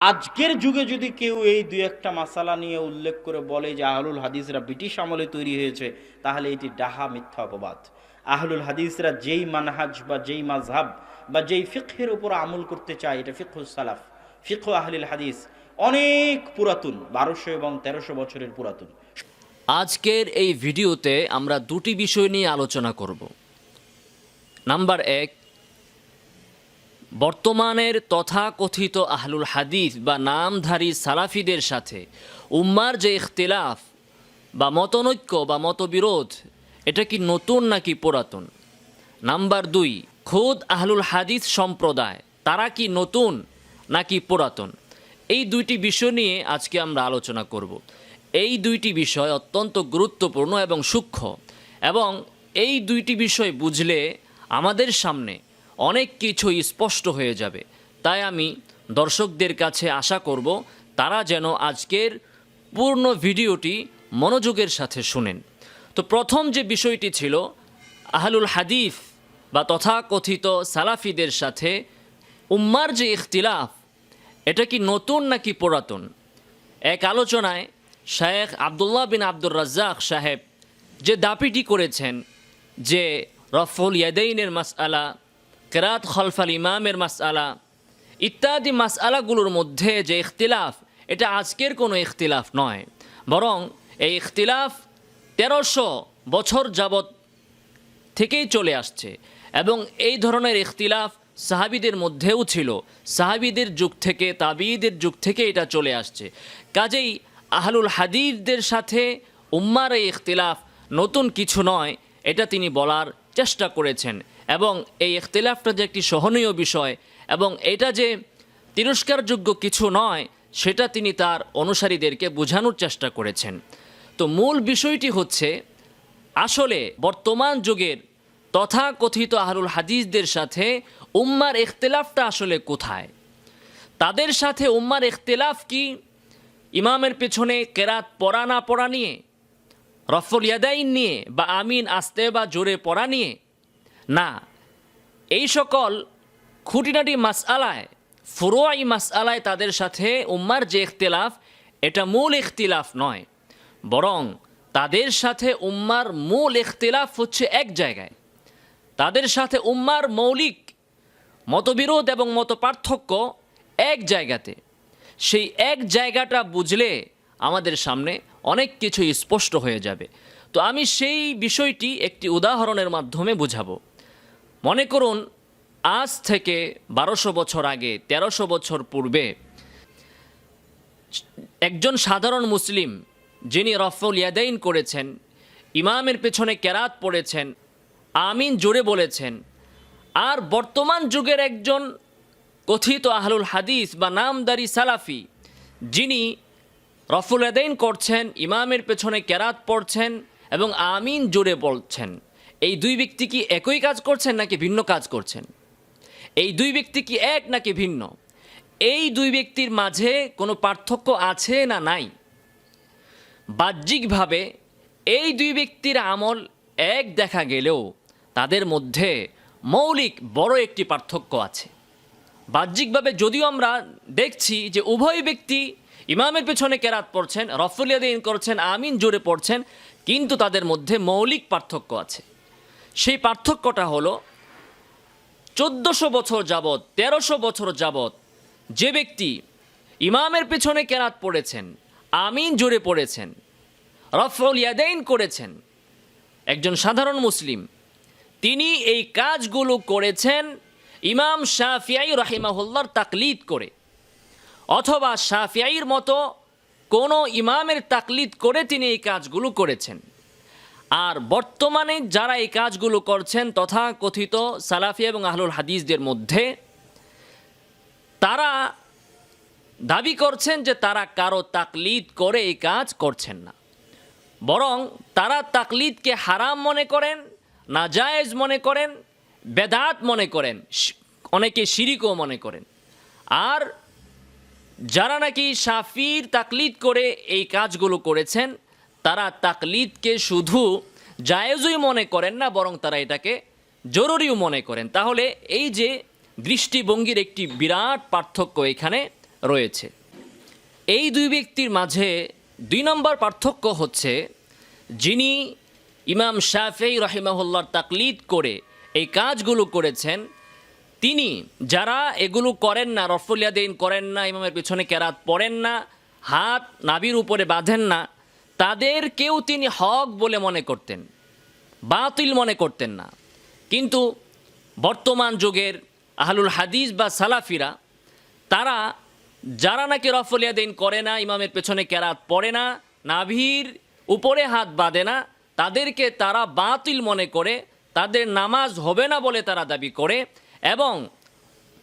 আজকের যুগে যদি কেউ এই দু একটা মাসালা নিয়ে উল্লেখ করে বলে যে আহলুল হাদিসরা ব্রিটিশ আমলে তৈরি হয়েছে, তাহলে এটি ডাহা মিথ্যা অপবাদ। আহলুল হাদিসরা যেই মানহাজ বা যেই মাঝহাব বা যেই ফিকহের উপর আমল করতে চায়, এটা ফিকহুল সালাফ। ফিকহ আহলিল হাদিস অনেক পুরাতন, বারোশো এবং তেরোশো বছরের পুরাতন। আজকের এই ভিডিওতে আমরা দুটি বিষয় নিয়ে আলোচনা করব। নাম্বার এক বর্তমানের তথাকথিত আহলুল হাদিস বা নামধারী সালাফিদের সাথে উম্মার যে ইখতিলাফ বা মতনৈক্য বা মতবিরোধ, এটা কি নতুন নাকি পুরাতন? নাম্বার দুই, খোদ আহলুল হাদিস সম্প্রদায়, তারা কি নতুন নাকি পুরাতন? এই দুইটি বিষয় নিয়ে আজকে আমরা আলোচনা করব। এই দুইটি বিষয় অত্যন্ত গুরুত্বপূর্ণ এবং সূক্ষ্ম এবং এই দুইটি বিষয় বুঝলে আমাদের সামনে অনেক কিছুই স্পষ্ট হয়ে যাবে। তাই আমি দর্শকদের কাছে আশা করব, তারা যেন আজকের পূর্ণ ভিডিওটি মনোযোগের সাথে শুনেন। তো প্রথম যে বিষয়টি ছিল, আহলুল হাদিফ বা তথাকথিত সালাফিদের সাথে উম্মার যে ইখতিলাফ, এটা কি নতুন নাকি পুরাতন? এক আলোচনায় শায়েখ আবদুল্লাহ বিন আব্দুর রাজ্জাক সাহেব যে দাপিটি করেছেন যে রফুল ইয়াদাইনের মাসআলা কেরাত খলফাল ইমামের মাসআলা। ইত্যাদি মাসআলাগুলোর মধ্যে যে ইখতিলাফ, এটা আজকের কোনো ইখতিলাফ নয়। বরং এই ইখতিলাফ তেরোশো বছর যাবৎ থেকেই চলে আসছে। এবং এই ধরনের ইখতিলাফ সাহাবিদের মধ্যেও ছিল। সাহাবিদের যুগ থেকে তাবিদের যুগ থেকে এটা চলে আসছে। কাজেই আহলুল হাদিদদের সাথে উম্মার এই ইখতিলাফ নতুন কিছু নয়, এটা তিনি বলার চেষ্টা করেছেন। এবং এই ইখতিলাফটা যে একটি সহনীয় বিষয় এবং এটা যে তিরস্কারযোগ্য কিছু নয়, সেটা তিনি তার অনুসারীদেরকে বোঝানোর চেষ্টা করেছেন। তো মূল বিষয়টি হচ্ছে, আসলে বর্তমান যুগের তথাকথিত আহরুল হাদিসদের সাথে উম্মার ইখতিলাফটা আসলে কোথায়? তাদের সাথে উম্মার ইখতিলাফ কি? ইমামের পেছনে কেরাত পড়া না পড়া নিয়ে, রফল ইয়াদাইন নিয়ে বা আমিন আস্তে বা জোরে পড়া নিয়ে না, এই সকল খুঁটিনাটি মাসআলায় ফুরোয়াই মাসআলায় তাদের সাথে উম্মার যে ইখতিলাফ, এটা মূল ইখতিলাফ নয়, বরং তাদের সাথে উম্মার মূল ইখতিলাফ হচ্ছে এক জায়গায়। তাদের সাথে উম্মার মৌলিক মতবিরোধ এবং মত পার্থক্য এক জায়গাতে। সেই এক জায়গাটা বুঝলে আমাদের সামনে অনেক কিছু স্পষ্ট হয়ে যাবে। তো আমি সেই বিষয়টি একটি উদাহরণের মাধ্যমে বুঝাবো। মনে করুন, আজ থেকে বারোশো বছর আগে, তেরোশো বছর পূর্বে, একজন সাধারণ মুসলিম যিনি রফল ইয়াদাইন করেছেন, ইমামের পেছনে কেরাত পড়েছেন, আমিন জোরে বলেছেন, আর বর্তমান যুগের একজন কথিত আহলুল হাদিস বা নামদারি সালাফি, যিনি রফুল আদাইন করছেন, ইমামের পেছনে কেরাত পড়ছেন এবং আমিন জোরে বলছেন। এই দুই ব্যক্তি কি একই কাজ করছেন নাকি ভিন্ন কাজ করছেন? এই দুই ব্যক্তি কি এক নাকি ভিন্ন? এই দুই ব্যক্তির মাঝে কোনো পার্থক্য আছে না নাই? বাহ্যিকভাবে এই দুই ব্যক্তির আমল এক দেখা গেলেও তাদের মধ্যে মৌলিক বড় একটি পার্থক্য আছে। বাহ্যিকভাবে যদিও আমরা দেখছি যে উভয় ব্যক্তি ইমামের পেছনে কেরাত পড়ছেন রফুলিয়াদিন করছেন, আমিন জোরে পড়ছেন, কিন্তু তাদের মধ্যে মৌলিক পার্থক্য আছে। সেই পার্থক্যটা হলো চোদ্দোশো বছর যাবৎ, তেরোশো বছর যাবৎ যে ব্যক্তি ইমামের পেছনে কেরাত পড়েছেন, আমিন জুড়ে পড়েছেন রফল ইয়াদাইন করেছেন, একজন সাধারণ মুসলিম, তিনি এই কাজগুলো করেছেন ইমাম শাফিয়াই রাহিমাহুল্লার তাকলিদ করে। অথবা শাফিয়াইর মতো কোনো ইমামের তাকলিদ করে তিনি এই কাজগুলো করেছেন। আর বর্তমানে যারা এই কাজগুলো করছেন তথা কথিত সালাফি এবং আহলুল হাদিসদের মধ্যে, তারা দাবি করছেন যে তারা কারও তাকলিদ করে এই কাজ করছেন না। বরং তারা তাকলিদকে হারাম মনে করেন, নাজায়েজ মনে করেন, বেদাত মনে করেন অনেকে শিরিকও মনে করেন। আর যারা নাকি শাফির তাকলিদ করে এই কাজগুলো করেছেন তারা তাকলিদকে শুধু জায়েজই মনে করেন না, বরং তারা এটাকে জরুরিও মনে করেন। তাহলে এই যে দৃষ্টিভঙ্গির একটি বিরাট পার্থক্য এখানে রয়েছে। এই দুই ব্যক্তির মাঝে দুই নম্বর পার্থক্য হচ্ছে, যিনি ইমাম শাফেই রহিমাহুল্লার তাকলিদ করে এই কাজগুলো করেছেন, তিনি যারা এগুলো করেন না রফলিয়াদিন করেন না, ইমামের পিছনে কেরাত পড়েন না, হাত নাবির উপরে বাঁধেন না তাদেরকেও তিনি হক বলে মনে করতেন, বাতিল মনে করতেন না। কিন্তু বর্তমান যুগের আহলুল হাদিস বা সালাফিরা, তারা যারা নাকি রফলিয়াদিন করে না, ইমামের পেছনে কেরাত পড়ে না, নাভির উপরে হাত বাঁধে না, তাদেরকে তারা বাতিল মনে করে, তাদের নামাজ হবে না বলে তারা দাবি করে এবং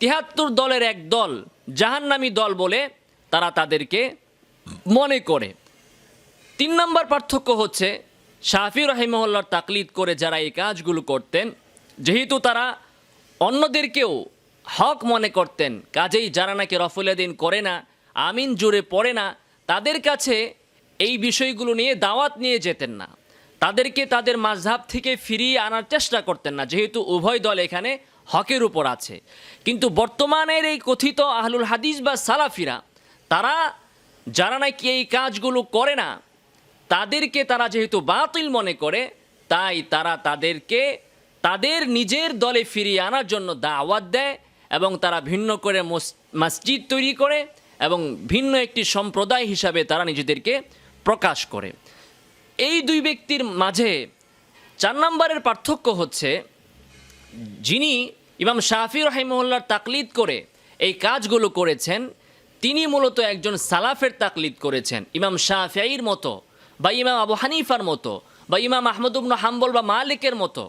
তিহাত্তর দলের এক দল জাহান্নামী দল বলে তারা তাদেরকে মনে করে। তিন নম্বর পার্থক্য হচ্ছে শাফি রহিমহল্লার তাকলিদ করে যারা এই কাজগুলো করতেন, যেহেতু তারা অন্যদেরকেও হক মনে করতেন, কাজেই যারা নাকি রফুল্লাদিন করে না, আমিন জুড়ে পড়ে না, তাদের কাছে এই বিষয়গুলো নিয়ে দাওয়াত নিয়ে যেতেন না। তাদেরকে তাদের মাঝহাব থেকে ফিরিয়ে আনার চেষ্টা করতেন না, যেহেতু উভয় দল এখানে হকের উপর আছে। কিন্তু বর্তমানের এই কথিত আহলুল হাদিস বা সালাফিরা, তারা যারা নাকি এই কাজগুলো করে না তাদেরকে তারা যেহেতু বাতিল মনে করে, তাই তারা তাদেরকে, তাদের নিজের দলে ফিরিয়ে আনার জন্য দাওয়াত দেয় এবং তারা ভিন্ন করে মসজিদ তৈরি করে এবং ভিন্ন একটি সম্প্রদায় হিসাবে তারা নিজেদেরকে প্রকাশ করে। এই দুই ব্যক্তির মাঝে চার নম্বরের পার্থক্য হচ্ছে, যিনি ইমাম শাফি রহিমউল্লার তাকলিদ করে এই কাজগুলো করেছেন, তিনি মূলত একজন সালাফের তাকলিদ করেছেন, ইমাম শাফির মতো। বা ইমাম আবু হানিফার মতো, বা ইমাম আহমদুবন হাম্বল বা মালিকের মতো,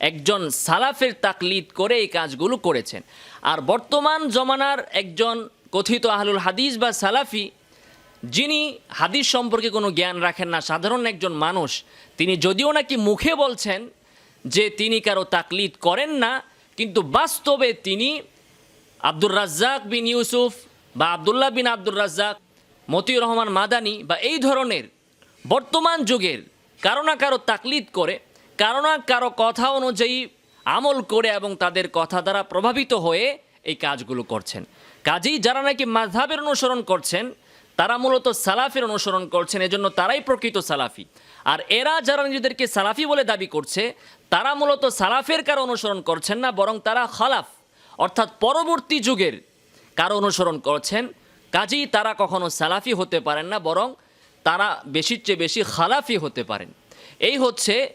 একজন সালাফের তাকলিদ করে এই কাজগুলো করেছেন। আর বর্তমান জমানার একজন কথিত আহলুল হাদিস বা সালাফি, যিনি হাদিস সম্পর্কে কোনো জ্ঞান রাখেন না, সাধারণ একজন মানুষ, তিনি যদিও নাকি মুখে বলছেন যে তিনি কারও তাকলিদ করেন না, কিন্তু বাস্তবে তিনি আব্দুর রাজ্জাক বিন ইউসুফ বা আবদুল্লাহ বিন আব্দুর রাজ্জাক, মতিউর রহমান মাদানি বা এই ধরনের বর্তমান যুগের, কারও না কারও তাকলিদ করে, কারও না কারও কথা অনুযায়ী আমল করে এবং তাদের কথা দ্বারা প্রভাবিত হয়ে এই কাজগুলো করছেন। কাজেই যারা নাকি মাঝহাবের অনুসরণ করছেন, তারা মূলত সালাফের অনুসরণ করছেন, এজন্য তারাই প্রকৃত সালাফি। আর এরা যারা নিজেদেরকে সালাফি বলে দাবি করছে, তারা মূলত সালাফের কারও অনুসরণ করছেন না, বরং তারা খালাফ। অর্থাৎ পরবর্তী যুগের কারও অনুসরণ করছেন, কাজেই তারা কখনো সালাফি হতে পারেন না, বরং তারা বেশির চেয়ে বেশি খালাফি হতে পারেন। এই হচ্ছে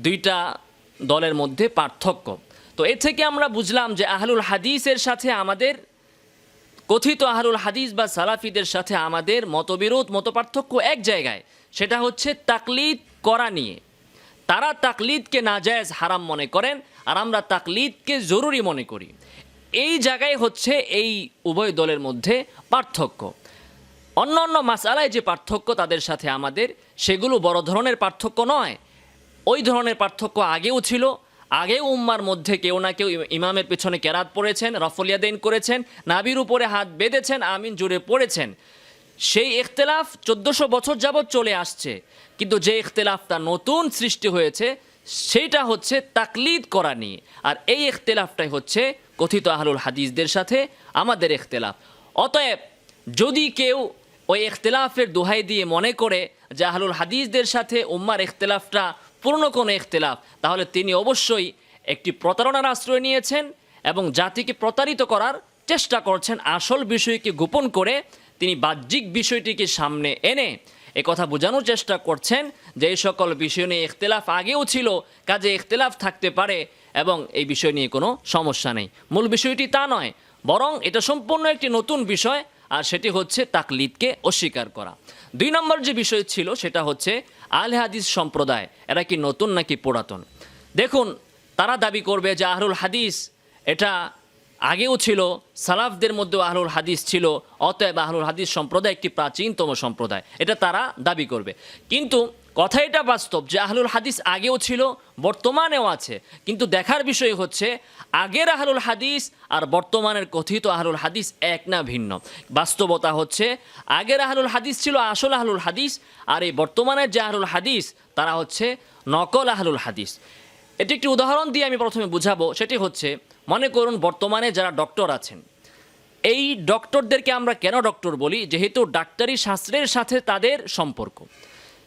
দুইটা দলের মধ্যে পার্থক্য। তো এ থেকে আমরা বুঝলাম যে আহলুল হাদিসের সাথে আমাদের, কথিত আহলুল হাদিস বা সালাফিদের সাথে আমাদের মতবিরোধ, মতপার্থক্য এক জায়গায়। সেটা হচ্ছে তাকলিদ করা নিয়ে। তারা তাকলিদকে নাজায়েজ, হারাম মনে করেন আর আমরা তাকলিদকে জরুরি মনে করি। এই জায়গায় হচ্ছে এই উভয় দলের মধ্যে পার্থক্য। অন্য অন্য মাসালায় যে পার্থক্য তাদের সাথে আমাদের, সেগুলো বড় ধরনের পার্থক্য নয়। ওই ধরনের পার্থক্য আগেও ছিল। আগে উম্মার মধ্যে কেউ না কেউ ইম- ইমামের পেছনে কেরাত পড়েছেন রফলিয়াদিন করেছেন, নাবির উপরে হাত বেঁধেছেন, আমিন জুড়ে পড়েছেন। সেই ইখতলাফ চোদ্দশো বছর যাবৎ চলে আসছে। কিন্তু যে ইখতলাফটা নতুন সৃষ্টি হয়েছে, সেইটা হচ্ছে তাকলিদ করা নিয়ে। আর এই ইখতলাফটাই হচ্ছে কথিত আহলুল হাদিসদের সাথে আমাদের ইখতলাফ। অতএব যদি কেউ ওই ইখতলাফের দোহাই দিয়ে মনে করে যে আহলুল হাদিসদের সাথে উম্মার ইখতলাফটা পূর্ণ কোনো ইখতলাফ। তাহলে তিনি অবশ্যই একটি প্রতারণার আশ্রয় নিয়েছেন এবং জাতিকে প্রতারিত করার চেষ্টা করছেন। আসল বিষয়কে গোপন করে তিনি বাহ্যিক বিষয়টিকে সামনে এনে এ কথা বোঝানোর চেষ্টা করছেন যে এই সকল বিষয় নিয়ে ইখতলাফ আগেও ছিল, কাজে ইখতলাফ থাকতে পারে এবং এই বিষয় নিয়ে কোনো সমস্যা নেই। মূল বিষয়টি তা নয়, বরং এটা সম্পূর্ণ একটি নতুন বিষয়। আর সেটি হচ্ছে তাকলিদকে অস্বীকার করা। দুই নম্বর যে বিষয় ছিল, সেটা হচ্ছে আল হাদিস সম্প্রদায়, এরা কি নতুন নাকি পুরাতন? দেখুন, তারা দাবি করবে যে আহরুল হাদিস, এটা আগেও ছিল, সালাফদের মধ্যেও আহরুল হাদিস ছিল, অতএব আহরুল হাদিস সম্প্রদায় একটি প্রাচীনতম সম্প্রদায়, এটা তারা দাবি করবে। কিন্তু কথা এটা বাস্তব যে আহলুল হাদিস আগেও ছিল, বর্তমানেও আছে। কিন্তু দেখার বিষয় হচ্ছে, আগের আহলুল হাদিস আর বর্তমানের কথিত আহলুল হাদিস এক না ভিন্ন। বাস্তবতা হচ্ছে, আগের আহলুল হাদিস ছিল আসল আহলুল হাদিস, আর এই বর্তমানের যে আহলুল হাদিস, তারা হচ্ছে নকল আহলুল হাদিস। এটি একটি উদাহরণ দিয়ে আমি প্রথমে বুঝাবো, সেটি হচ্ছে, মনে করুন বর্তমানে যারা ডক্টর আছেন। এই ডক্টরদেরকে আমরা কেন ডক্টর বলি? যেহেতু ডাক্তারি শাস্ত্রের সাথে তাদের সম্পর্ক।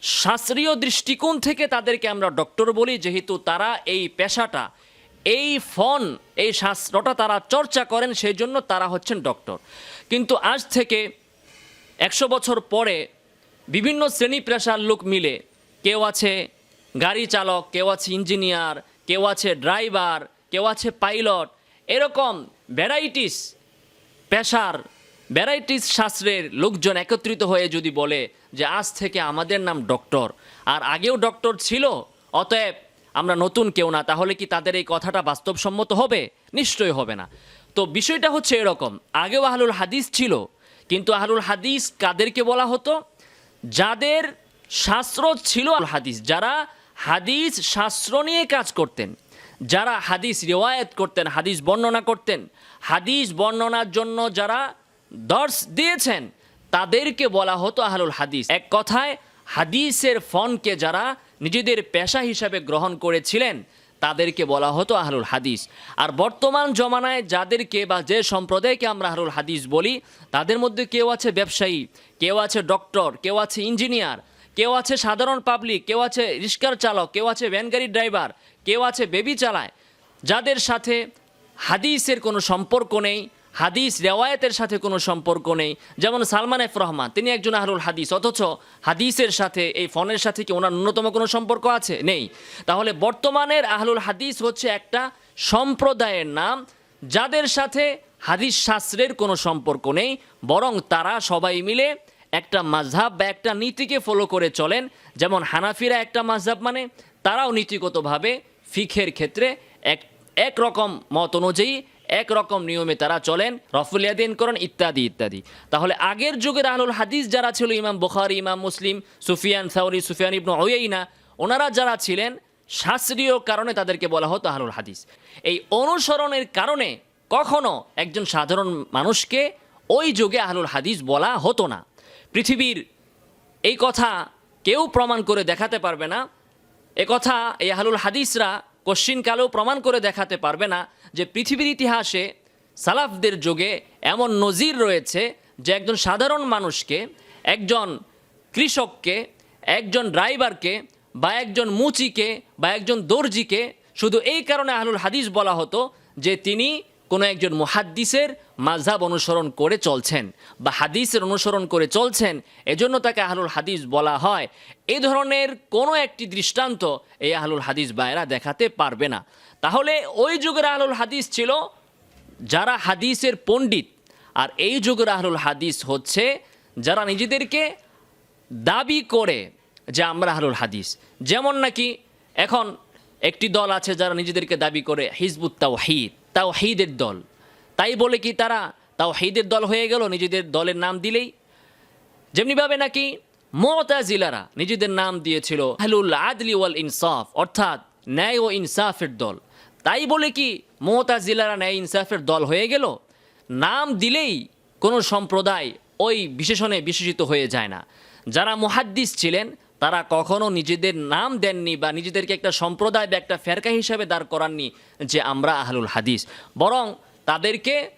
শাস্ত্রীয় দৃষ্টিকোণ থেকে তাদেরকে আমরা ডক্টর বলি, যেহেতু তারা এই পেশাটা, এই ফন, এই শাস্ত্রটা তারা চর্চা করেন, সেই জন্য তারা হচ্ছেন ডক্টর। কিন্তু আজ থেকে একশো বছর পরে বিভিন্ন শ্রেণি পেশার লোক মিলে, কেউ আছে গাড়ি চালক, কেউ আছে ইঞ্জিনিয়ার, কেউ আছে ড্রাইভার, কেউ আছে পাইলট, এরকম ভ্যারাইটিস পেশার ভ্যারাইটিস শাস্ত্রের লোকজন একত্রিত হয়ে যদি বলে যে আজ থেকে আমাদের নাম ডক্টর, আর আগেও ডক্টর ছিল, অতএব আমরা নতুন কেউ না, তাহলে কি তাদের এই কথাটা বাস্তবসম্মত হবে? নিশ্চয়ই হবে না। তো বিষয়টা হচ্ছে এরকম, আগেও আহলুল হাদিস ছিল, কিন্তু আহলুল হাদিস কাদেরকে বলা হতো? যাদের শাস্ত্র ছিল আল হাদিস, যারা হাদিস শাস্ত্র নিয়ে কাজ করতেন, যারা হাদিস রেওয়ায়ত করতেন, হাদিস বর্ণনা করতেন, হাদিস বর্ণনার জন্য যারা দর্শ দিয়েছেন, তাদেরকে বলা হতো আহলুল হাদিস। এক কথায়, হাদিসের ফনকে যারা নিজেদের পেশা হিসাবে গ্রহণ করেছিলেন, তাদেরকে বলা হতো আহলুল হাদিস। আর বর্তমান জমানায় যাদেরকে বা যে সম্প্রদায়কে আমরা আহলুল হাদিস বলি, তাদের মধ্যে কেউ আছে ব্যবসায়ী, কেউ আছে ডক্টর, কেউ আছে ইঞ্জিনিয়ার, কেউ আছে সাধারণ পাবলিক, কেউ আছে রিক্সার চালক, কেউ আছে ভ্যান গাড়ির ড্রাইভার, কেউ আছে বেবি চালায়। যাদের সাথে হাদিসের কোনো সম্পর্ক নেই হাদিস রেওয়ায়তের সাথে কোনো সম্পর্ক নেই। যেমন সালমান এফ রহমান, তিনি একজন আহলুল হাদিস, অথচ হাদিসের সাথে, এই ফোনের সাথে কি ওনার ন্যূনতম কোনো সম্পর্ক আছে? নেই। তাহলে বর্তমানের আহলুল হাদিস হচ্ছে একটা সম্প্রদায়ের নাম, যাদের সাথে হাদিস শাস্ত্রের কোনো সম্পর্ক নেই, বরং তারা সবাই মিলে একটা মাঝহাব বা একটা নীতিকে ফলো করে চলেন। যেমন হানাফিরা একটা মাঝহাব মানে তারাও নীতিগতভাবে ফিখের ক্ষেত্রে এক একরকম মত অনুযায়ী একরকম নিয়মে তারা চলেন রফুলিয়াদিন করেন, ইত্যাদি ইত্যাদি। তাহলে আগের যুগের আহলুল হাদিস যারা ছিল, ইমাম বুখারি, ইমাম মুসলিম, সুফিয়ান সাউরি, সুফিয়ান ইবনু ওয়াইনা ওনারা যারা ছিলেন, শাস্ত্রীয় কারণে তাদেরকে বলা হতো আহলুল হাদিস। এই অনুসরণের কারণে কখনো একজন সাধারণ মানুষকে ওই যুগে আহলুল হাদিস বলা হতো না। পৃথিবীর এই কথা কেউ প্রমাণ করে দেখাতে পারবে না। একথা এই আহলুল হাদিসরা কশ্চিনকালেও প্রমাণ করে দেখাতে পারবে না যে পৃথিবীর ইতিহাসে সালাফদের যুগে এমন নজির রয়েছে যে একজন সাধারণ মানুষকে, একজন কৃষককে, একজন ড্রাইভারকে বা একজন মুচিকে বা একজন দর্জিকে শুধু এই কারণে আহলুল হাদিস বলা হতো যে তিনি কোনো একজন মুহাদ্দিসের মাঝহাব অনুসরণ করে চলছেন বা হাদিসের অনুসরণ করে চলছেন, এজন্য তাকে আহলুল হাদিস বলা হয়। এই ধরনের কোনো একটি দৃষ্টান্ত এই আহলুল হাদিস বায়রা দেখাতে পারবে না। তাহলে ওই যুগের আহলুল হাদিস ছিল যারা হাদিসের পণ্ডিত, আর এই যুগের আহলুল হাদিস হচ্ছে যারা নিজেদেরকে দাবি করে যে আমরা আহলুল হাদিস। যেমন নাকি এখন একটি দল আছে যারা নিজেদেরকে দাবি করে হিজবুত তাওহিদ। তাওহিদের দল। তাই বলে কি তারা তাওহিদের দল হয়ে গেল? নিজেদের দলের নাম দিলেই? যেমনিভাবে নাকি মোতাজিলারা নিজেদের নাম দিয়েছিল, আহলুল আদলি ওয়াল ইনসাফ, অর্থাৎ ন্যায় ও ইনসাফের দল। তাই বলে কি মোতাজিলারা ন্যায় ইনসাফের দল হয়ে গেল? নাম দিলেই কোনো সম্প্রদায় ওই বিশেষণে বিশেষিত হয়ে যায় না। যারা মুহাদ্দিস ছিলেন তারা কখনো নিজেদের নাম দেননি বা নিজেদেরকে একটা সম্প্রদায় বা একটা ফেরকা হিসাবে দাঁড় করাননি যে আমরা আহলুল হাদিস। বরং তাদেরকে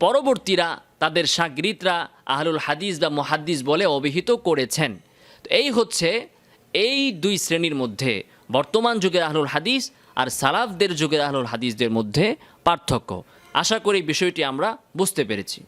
পরবর্তীরা, তাদের সাগরিতরা আহলুল হাদিস বা মুহাদ্দিস বলে অভিহিত করেছেন। তো এই হচ্ছে এই দুই শ্রেণির মধ্যে বর্তমান যুগের আহলুল হাদিস আর সালাফদের যুগের আহলুল হাদিসদের মধ্যে পার্থক্য। আশা করি বিষয়টি আমরা বুঝতে পেরেছি।